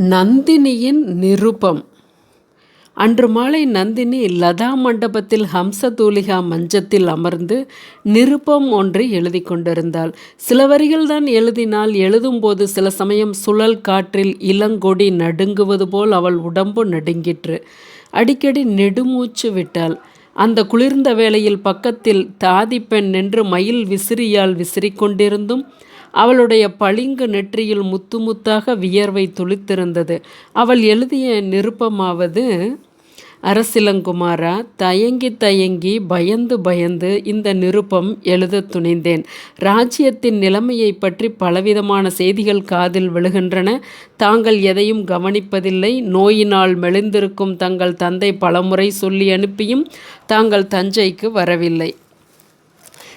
நந்தினியின் நிருபம். அன்று மாலை நந்தினி லதா மண்டபத்தில் ஹம்சதூலிகா மஞ்சத்தில் அமர்ந்து நிருபம் ஒன்றை எழுதி கொண்டிருந்தாள். சில வரிகள்தான் எழுதினால் எழுதும்போது சில சமயம் சுழல் காற்றில் இளங்கொடி நடுங்குவது போல் அவள் உடம்பு நடுங்கிற்று. அடிக்கடி நெடுமூச்சு விட்டாள். அந்த குளிர்ந்த வேளையில் பக்கத்தில் தாதி பெண் நின்று மயில் விசிறியால் விசிறிக்கொண்டிருந்தும் அவளுடைய பளிங்கு நெற்றியில் முத்து முத்தாக வியர்வை துளித்திருந்தது. அவள் எழுதிய நிருப்பமாவது அரசிலங்குமாரா தயங்கி தயங்கி பயந்து பயந்து இந்த நிருப்பம் எழுத துணிந்தேன். ராஜ்யத்தின் நிலைமையை பற்றி பலவிதமான செய்திகள் காதில் விழுகின்றன. தாங்கள் எதையும் கவனிப்பதில்லை. நோயினால் மெலிந்திருக்கும் தங்கள் தந்தை பலமுறை சொல்லி அனுப்பியும் தாங்கள் தஞ்சைக்கு வரவில்லை.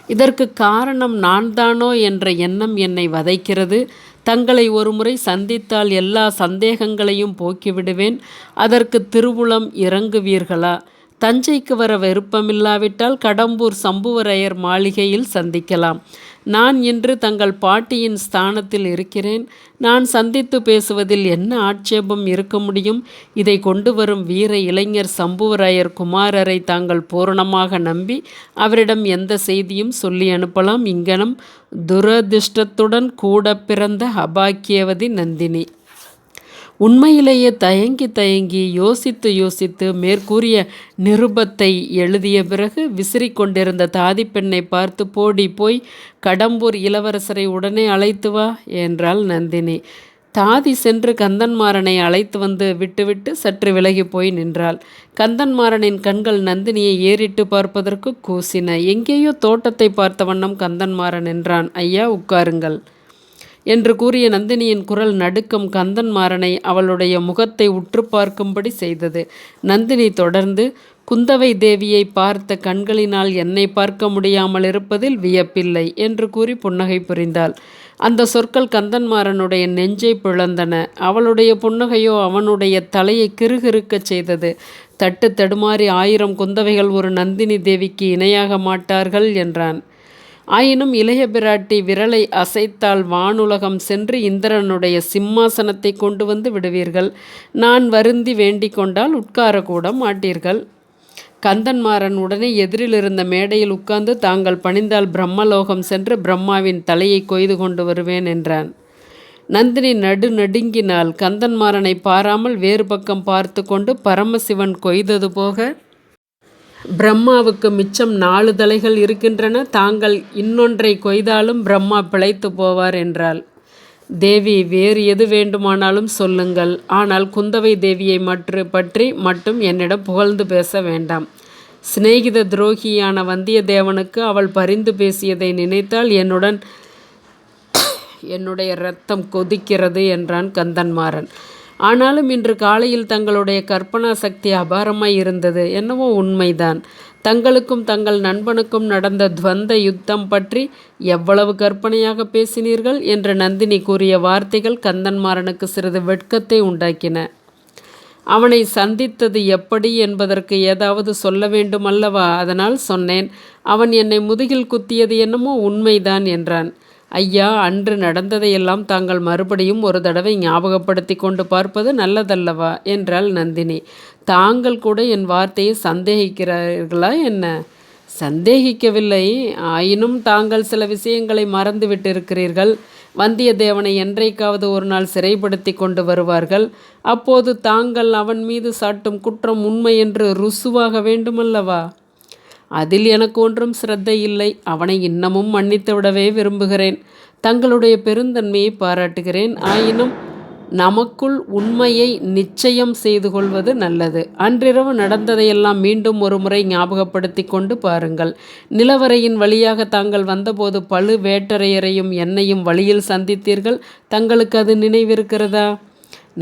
இதற்கு காரணம் நான் தானோ என்ற எண்ணம் என்னை வதைக்கிறது. தங்களை ஒருமுறை சந்தித்தால் எல்லா சந்தேகங்களையும் போக்கிவிடுவேன். அதற்கு திருவுளம் இறங்குவீர்களா? தஞ்சைக்கு வர விருப்பமில்லாவிட்டால் கடம்பூர் சம்புவரையர் மாளிகையில் சந்திக்கலாம். நான் இன்று தங்கள் பாட்டியின் ஸ்தானத்தில் இருக்கிறேன். நான் சந்தித்து பேசுவதில் என்ன ஆட்சேபம் இருக்க முடியும்? இதை கொண்டு வரும் வீர இளைஞர் சம்புவராயர் குமாரரை தாங்கள் பூரணமாக நம்பி அவரிடம் எந்த செய்தியும் சொல்லி அனுப்பலாம். இங்கனம் துரதிர்ஷ்டத்துடன் கூட பிறந்த அபாக்கியவதி நந்தினி. உண்மையிலேயே தயங்கி தயங்கி யோசித்து யோசித்து மேற்கூறிய நிருபத்தை எழுதிய பிறகு விசிறி கொண்டிருந்த தாதி பெண்ணை பார்த்து போடி போய் கடம்பூர் இளவரசரை உடனே அழைத்து வா என்றாள் நந்தினி. தாதி சென்று கந்தன்மாறனை அழைத்து வந்து விட்டுவிட்டு சற்று விலகி போய் நின்றாள். கந்தன்மாறனின் கண்கள் நந்தினியை ஏறிட்டு பார்ப்பதற்கு கூசின. எங்கேயோ தோட்டத்தை பார்த்த வண்ணம் கந்தன்மாறன் என்றான். ஐயா உட்காருங்கள். என்று கூறிய நந்தினியின் குரல் நடுக்கம் கந்தன்மாறனை அவளுடைய முகத்தை உற்று பார்க்கும்படி செய்தது. நந்தினி தொடர்ந்து குந்தவை தேவியை பார்த்த கண்களினால் என்னை பார்க்க முடியாமல் இருப்பதில் வியப்பில்லை என்று கூறி புன்னகை புரிந்தாள். அந்த சொற்கள் கந்தன்மாறனுடைய நெஞ்சை பிளந்தன. அவளுடைய புன்னகையோ அவனுடைய தலையை கிறுகிறுக்கச் செய்தது. தட்டு தடுமாறி ஆயிரம் குந்தவைகள் ஒரு நந்தினி தேவிக்கு இணையாக மாட்டார்கள் என்றான். ஆயினும் இளைய பிராட்டி விரலை அசைத்தால் வானுலகம் சென்று இந்திரனுடைய சிம்மாசனத்தை கொண்டு வந்து விடுவீர்கள். நான் வருந்தி வேண்டிக் கொண்டால் உட்காரக்கூட மாட்டீர்கள். கந்தன்மாறன் உடனே எதிரில் இருந்த மேடையில் உட்கார்ந்து தாங்கள் பணிந்தால் பிரம்மலோகம் சென்று பிரம்மாவின் தலையை கொய்து கொண்டு வருவேன் என்றான். நந்தினி நடு நடுங்கினால் கந்தன்மாறனை பாராமல் வேறு பக்கம் பார்த்து கொண்டு பரமசிவன் கொய்தது போக பிரம்மாவுக்கு மிச்சம் நாலு தலைகள் இருக்கின்றன. தாங்கள் இன்னொன்றை கொய்தாலும் பிரம்மா பிழைத்து போவார் என்றாள். தேவி வேறு எது வேண்டுமானாலும் சொல்லுங்கள். ஆனால் குந்தவை தேவியை மற்ற பற்றி மட்டும் என்னிடம் புகழ்ந்து பேச வேண்டாம். சிநேகித துரோகியான வந்தியத்தேவனுக்கு அவள் பரிந்து பேசியதை நினைத்தால் என்னுடன் என்னுடைய இரத்தம் கொதிக்கிறது என்றான் கந்தன்மாறன். ஆனாலும் இன்று காலையில் தங்களுடைய கற்பனா சக்தி அபாரமாய் இருந்தது. என்னவோ உண்மைதான். தங்களுக்கும் தங்கள் நண்பனுக்கும் நடந்த துவந்த யுத்தம் பற்றி எவ்வளவு கற்பனையாக பேசினீர்கள் என்று நந்தினி கூறிய வார்த்தைகள் கந்தன்மாறனுக்கு சிறிது வெட்கத்தை உண்டாக்கின. அவனை சந்தித்தது எப்படி என்பதற்கு ஏதாவது சொல்ல வேண்டும் அல்லவா அதனால் சொன்னேன். அவன் என்னை முதுகில் குத்தியது என்னமோ உண்மைதான் என்றான். ஐயா அன்று நடந்ததையெல்லாம் தாங்கள் மறுபடியும் ஒரு தடவை ஞாபகப்படுத்தி கொண்டு பார்ப்பது நல்லதல்லவா? என்றாள் நந்தினி. தாங்கள் கூட என் வார்த்தையை சந்தேகிக்கிறார்களா என்ன? சந்தேகிக்கவில்லை. ஆயினும் தாங்கள் சில விஷயங்களை மறந்துவிட்டிருக்கிறீர்கள். வந்தியத்தேவனை என்றைக்காவது ஒரு நாள் சிறைப்படுத்தி கொண்டு வருவார்கள். அப்போது தாங்கள் அவன் மீது சாட்டும் குற்றம் உண்மை என்று ருசுவாக வேண்டுமல்லவா? அதில் எனக்கு ஒன்றும் சிரத்தை இல்லை. அவனை இன்னமும் மன்னித்து விடவே விரும்புகிறேன். தங்களுடைய பெருந்தன்மையை பாராட்டுகிறேன். ஆயினும் நமக்குள் உண்மையை நிச்சயம் செய்து கொள்வது நல்லது. அன்றிரவு நடந்ததையெல்லாம் மீண்டும் ஒரு முறை ஞாபகப்படுத்தி கொண்டு பாருங்கள். நிலவரையின் வழியாக தாங்கள் வந்தபோது பழு வேட்டரையரையும் என்னையும் வழியில் சந்தித்தீர்கள். தங்களுக்கு அது நினைவிருக்கிறதா?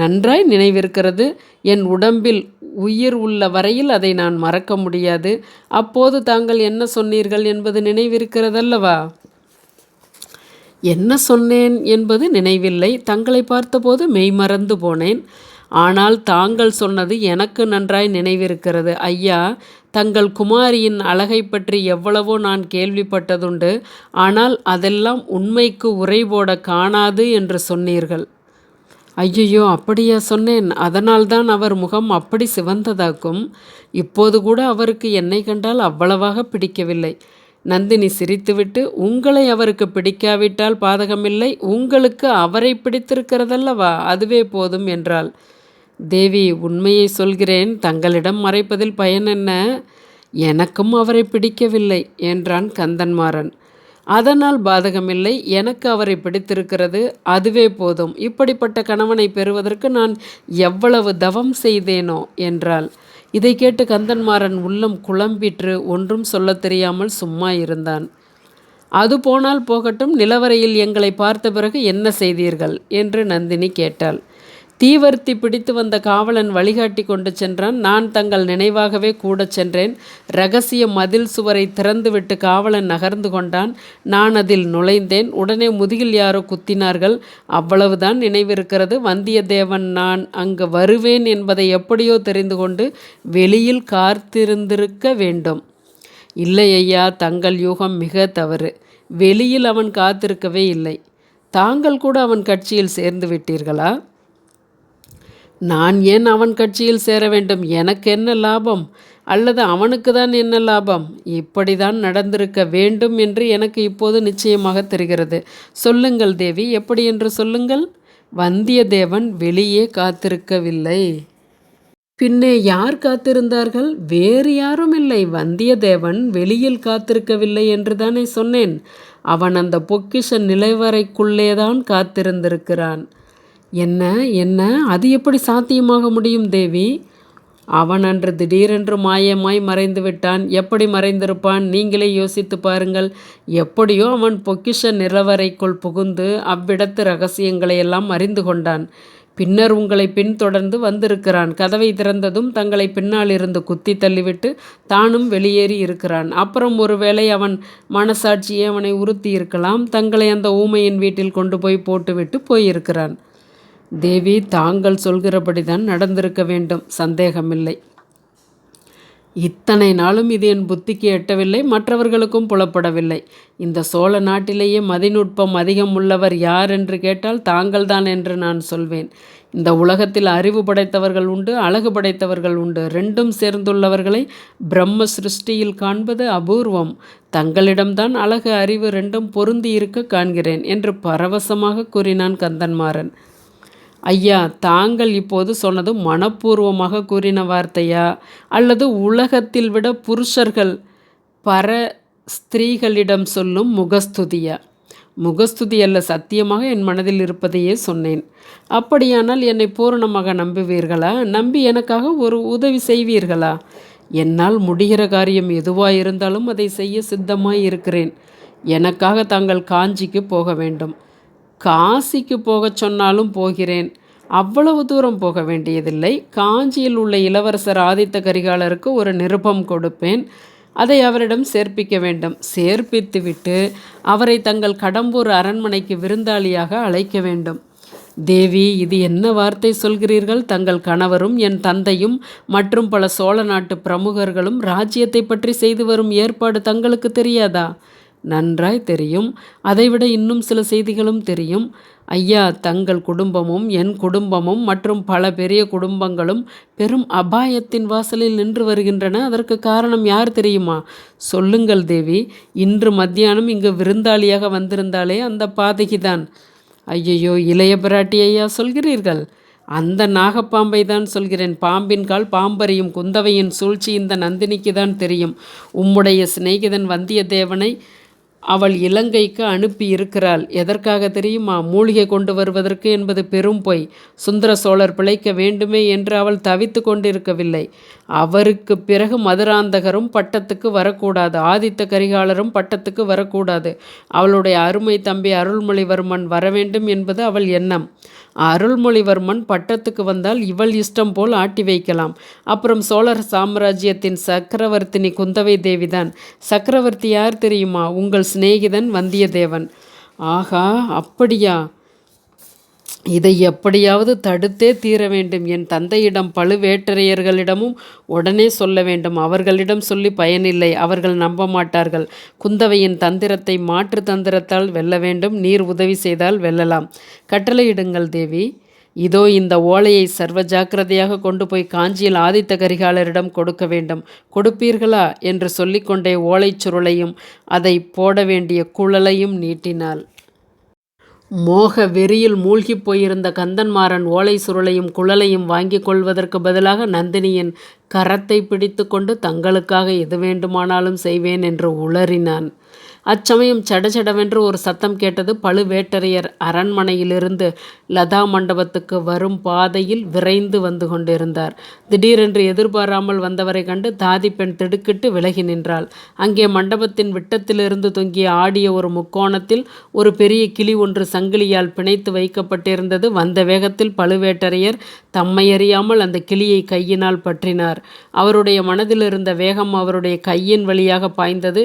நன்றாய் நினைவிருக்கிறது. என் உடம்பில் உயிர் உள்ள வரையில் அதை நான் மறக்க முடியாது. அப்போது தாங்கள் என்ன சொன்னீர்கள் என்பது நினைவிருக்கிறதல்லவா? என்ன சொன்னேன் என்பது நினைவில்லை. தங்களை பார்த்தபோது மெய்மறந்து போனேன். ஆனால் தாங்கள் சொன்னது எனக்கு நன்றாய் நினைவிருக்கிறது. ஐயா தங்கள் குமாரியின் அழகை பற்றி எவ்வளவோ நான் கேள்விப்பட்டதுண்டு. ஆனால் அதெல்லாம் உண்மைக்கு உரை போட காணாது என்று சொன்னீர்கள். ஐயையோ அப்படியா சொன்னேன். அதனால்தான் அவர் முகம் அப்படி சிவந்ததாக்கும். இப்போது கூட அவருக்கு என்னை கண்டால் அவ்வளவாக பிடிக்கவில்லை. நந்தினி சிரித்துவிட்டு உங்களை அவருக்கு பிடிக்காவிட்டால் பாதகமில்லை. உங்களுக்கு அவரை பிடித்திருக்கிறதல்லவா? அதுவே போதும் என்றாள். தேவி உண்மையை சொல்கிறேன். தங்களிடம் மறைப்பதில் பயன் என்ன? எனக்கும் அவரை பிடிக்கவில்லை என்றான் கந்தன்மாறன். அதனால் பாதகமில்லை. எனக்கு அவரை பிடித்திருக்கிறது. அதுவே போதும். இப்படிப்பட்ட கணவனை பெறுவதற்கு நான் எவ்வளவு தவம் செய்தேனோ என்றாள். இதை கேட்டு கந்தன்மாறன் உள்ளம் குழம்பிற்று. ஒன்றும் சொல்லத் தெரியாமல் சும்மா இருந்தான். அது போனால் போகட்டும். நிலவரையில் எங்களை பார்த்த பிறகு என்ன செய்தீர்கள்? என்று நந்தினி கேட்டாள். தீவர்த்தி பிடித்து வந்த காவலன் வழிகாட்டி கொண்டு சென்றான். நான் தங்கள் நினைவாகவே கூட சென்றேன். ரகசிய மதில் சுவரை திறந்துவிட்டு காவலன் நகர்ந்து கொண்டான். நான் அதில் நுழைந்தேன். உடனே முதுகில் யாரோ குத்தினார்கள். அவ்வளவுதான் நினைவிருக்கிறது. வந்தியத்தேவன் நான் அங்கு வருவேன் என்பதை எப்படியோ தெரிந்து கொண்டு வெளியில் காத்திருந்திருக்க வேண்டும். இல்லை ஐயா தங்கள் யூகம் மிக தவறு. வெளியில் அவன் காத்திருக்கவே இல்லை. தாங்கள் கூட அவன் கட்சியில் சேர்ந்து விட்டீர்களா? நான் ஏன் அவன் கட்சியில் சேர வேண்டும்? எனக்கு என்ன லாபம்? அல்லது அவனுக்கு தான் என்ன லாபம்? இப்படிதான் நடந்திருக்க வேண்டும் என்று எனக்கு இப்போது நிச்சயமாக தெரிகிறது. சொல்லுங்கள் தேவி எப்படி என்று சொல்லுங்கள்? வந்தியத்தேவன் வெளியே காத்திருக்கவில்லை. பின்னே யார் காத்திருந்தார்கள்? வேறு யாரும் இல்லை. வந்தியத்தேவன் வெளியில் காத்திருக்கவில்லை என்று தானே சொன்னேன். அவன் அந்த பொக்கிஷ நிலைவரைக்குள்ளேதான் காத்திருந்திருக்கிறான். என்ன என்ன? அது எப்படி சாத்தியமாக முடியும் தேவி? அவன் அன்று திடீரென்று மாயமாய் மறைந்து விட்டான். எப்படி மறைந்திருப்பான்? நீங்களே யோசித்து பாருங்கள். எப்படியோ அவன் பொக்கிஷ நிலவரைக்குள் புகுந்து அவ்விடத்து ரகசியங்களை எல்லாம் அறிந்து கொண்டான். பின்னர் உங்களை பின்தொடர்ந்து வந்திருக்கிறான். கதவை திறந்ததும் தங்களை பின்னால் இருந்து குத்தி தள்ளிவிட்டு தானும் வெளியேறி இருக்கிறான். அப்புறம் ஒருவேளை அவன் மனசாட்சியே அவனை உறுத்தி இருக்கலாம் தங்களை அந்த ஊமையின் வீட்டில் கொண்டு போய் போட்டுவிட்டு போயிருக்கிறான். தேவி தாங்கள் சொல்கிறபடிதான் நடந்திருக்க வேண்டும். சந்தேகமில்லை. இத்தனை நாளும் இது என் புத்திக்கு எட்டவில்லை மற்றவர்களுக்கும் புலப்படவில்லை. இந்த சோழ நாட்டிலேயே மதிநுட்பம் அதிகம் உள்ளவர் யார் என்று கேட்டால் தாங்கள்தான் என்று நான் சொல்வேன். இந்த உலகத்தில் அறிவு படைத்தவர்கள் உண்டு அழகு படைத்தவர்கள் உண்டு. ரெண்டும் சேர்ந்துள்ளவர்களை பிரம்ம சிருஷ்டியில் காண்பது அபூர்வம். தங்களிடம்தான் அழகு அறிவு ரெண்டும் பொருந்தி இருக்க காண்கிறேன் என்று பரவசமாக கூறினான் கந்தன்மாறன். ஐயா தாங்கள் இப்போது சொன்னது மனப்பூர்வமாக கூறின வார்த்தையா? அல்லது உலகத்தில் விட புருஷர்கள் பர ஸ்திரீகளிடம் சொல்லும் முகஸ்துதியா? முகஸ்துதி அல்ல சத்தியமாக என் மனதில் இருப்பதையே சொன்னேன். அப்படியானால் என்னை பூரணமாக நம்புவீர்களா? நம்பி எனக்காக ஒரு உதவி செய்வீர்களா? என்னால் முடிகிற காரியம் எதுவாக இருந்தாலும் அதை செய்ய சித்தமாய் இருக்கிறேன் எனக்காக தாங்கள் காஞ்சிக்கு போக வேண்டும். காசிக்கு போகச் சொன்னாலும் போகிறேன். அவ்வளவு தூரம் போக வேண்டியதில்லை. காஞ்சியில் உள்ள இளவரசர் ஆதித்த கரிகாலருக்கு ஒரு நிருபம் கொடுப்பேன். அதை அவரிடம் சேர்ப்பிக்க வேண்டும். சேர்ப்பித்துவிட்டு அவரை தங்கள் கடம்பூர் அரண்மனைக்கு விருந்தாளியாக அழைக்க வேண்டும். தேவி இது என்ன வார்த்தை சொல்கிறீர்கள்? தங்கள் கணவரும் என் தந்தையும் மற்றும் பல சோழ நாட்டு பிரமுகர்களும் ராஜ்யத்தை பற்றி செய்து வரும் ஏற்பாடு தங்களுக்கு தெரியாதா? நன்றாய் தெரியும். அதைவிட இன்னும் சில செய்திகளும் தெரியும். ஐயா தங்கள் குடும்பமும் என் குடும்பமும் மற்றும் பல பெரிய குடும்பங்களும் பெரும் அபாயத்தின் வாசலில் நின்று வருகின்றன. அதற்கு காரணம் யார் தெரியுமா? சொல்லுங்கள் தேவி. இன்று மத்தியானம் இங்கு விருந்தாளியாக வந்திருந்தாலே அந்த பாதகிதான். ஐயையோ இளைய பிராட்டி ஐயா சொல்கிறீர்கள்? அந்த நாகப்பாம்பை தான் சொல்கிறேன். பாம்பின் கால் பாம்பறியும் குந்தவையின் சூழ்ச்சி இந்த நந்தினிக்கு தான் தெரியும். உம்முடைய சிநேகிதன் வந்தியத்தேவனை அவள் இலங்கைக்கு அனுப்பி இருக்கிறாள் எதற்காக தெரியுமா? மூலிகை கொண்டு வருவதற்கு என்பது பெரும் பொய். சுந்தர சோழர் பிழைக்க வேண்டுமே என்று அவள் தவித்து கொண்டிருக்கவில்லை. அவருக்கு பிறகு மதுராந்தகரும் பட்டத்துக்கு வரக்கூடாது. ஆதித்த கரிகாலரும் பட்டத்துக்கு வரக்கூடாது. அவளுடைய அருமை தம்பி அருள்மொழிவர்மன் வர வேண்டும் என்பது அவள் எண்ணம். அருள்மொழிவர்மன் பட்டத்துக்கு வந்தால் இவள் இஷ்டம் போல் ஆட்டி வைக்கலாம். அப்புறம் சோழர் சாம்ராஜ்யத்தின் சக்கரவர்த்தினி குந்தவை தேவிதான். சக்கரவர்த்தி யார் தெரியுமா? உங்கள் சிநேகிதன் வந்தியத்தேவன். ஆகா அப்படியா? இதை எப்படியாவது தடுத்தே தீர வேண்டும். என் தந்தையிடம் பழுவேட்டரையர்களிடமும் உடனே சொல்ல வேண்டும். அவர்களிடம் சொல்லி பயனில்லை. அவர்கள் நம்ப மாட்டார்கள். குந்தவையின் தந்திரத்தை மாற்று தந்திரத்தால் வெல்ல வேண்டும். நீர் உதவி செய்தால் வெல்லலாம். கட்டளையிடுங்கள் தேவி. இதோ இந்த ஓலையை சர்வ ஜாக்கிரதையாக கொண்டு போய் காஞ்சியில் ஆதித்த கரிகாலரிடம் கொடுக்க வேண்டும். கொடுப்பீர்களா? என்று சொல்லிக்கொண்டே ஓலைச் சுருளையும் அதை போட வேண்டிய குழலையும் நீட்டினாள். மோக வெறியில் மூழ்கிப் போயிருந்த கந்தன்மாறன் ஓலை சுருளையும் குழலையும் வாங்கிக் கொள்வதற்கு பதிலாக நந்தினியின் கரத்தை பிடித்து கொண்டு தங்களுக்காக எது வேண்டுமானாலும் செய்வேன் என்று உளறினான். அச்சமயம் சடசடவென்று ஒரு சத்தம் கேட்டது பழுவேட்டரையர் அரண்மனையிலிருந்து லதா மண்டபத்துக்கு வரும் பாதையில் விரைந்து வந்து கொண்டிருந்தார். திடீரென்று எதிர்பாராமல் வந்தவரை கண்டு தாதி பெண் திடுக்கிட்டு விலகி நின்றாள். அங்கே மண்டபத்தின் விட்டத்திலிருந்து தொங்கிய ஆடிய ஒரு முக்கோணத்தில் ஒரு பெரிய கிளி ஒன்று சங்கிலியால் பிணைத்து வைக்கப்பட்டிருந்தது. வந்த வேகத்தில் பழுவேட்டரையர் தம்மையறியாமல் அந்த கிளியை கையினால் பற்றினார். அவருடைய மனதில் இருந்த வேகம் அவருடைய கையின் வழியாக பாய்ந்தது.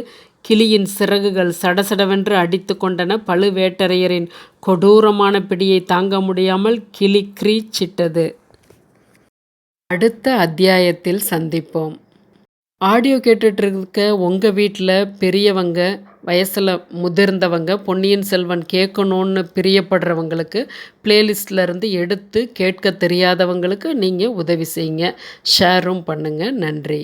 கிளியின் சிறகுகள் சடசடவென்று அடித்து கொண்டன. பழுவேட்டரையரின் கொடூரமான பிடியை தாங்க முடியாமல் கிளி கிரீச்சிட்டது. அடுத்த அத்தியாயத்தில் சந்திப்போம். ஆடியோ கேட்டுட்ருக்க உங்கள் வீட்டில் பெரியவங்க வயசில் முதிர்ந்தவங்க பொன்னியின் செல்வன் கேட்கணுன்னு பிரியப்படுறவங்களுக்கு பிளேலிஸ்டில் இருந்து எடுத்து கேட்க தெரியாதவங்களுக்கு நீங்கள் உதவி செய்யுங்க. ஷேரும் பண்ணுங்கள் நன்றி.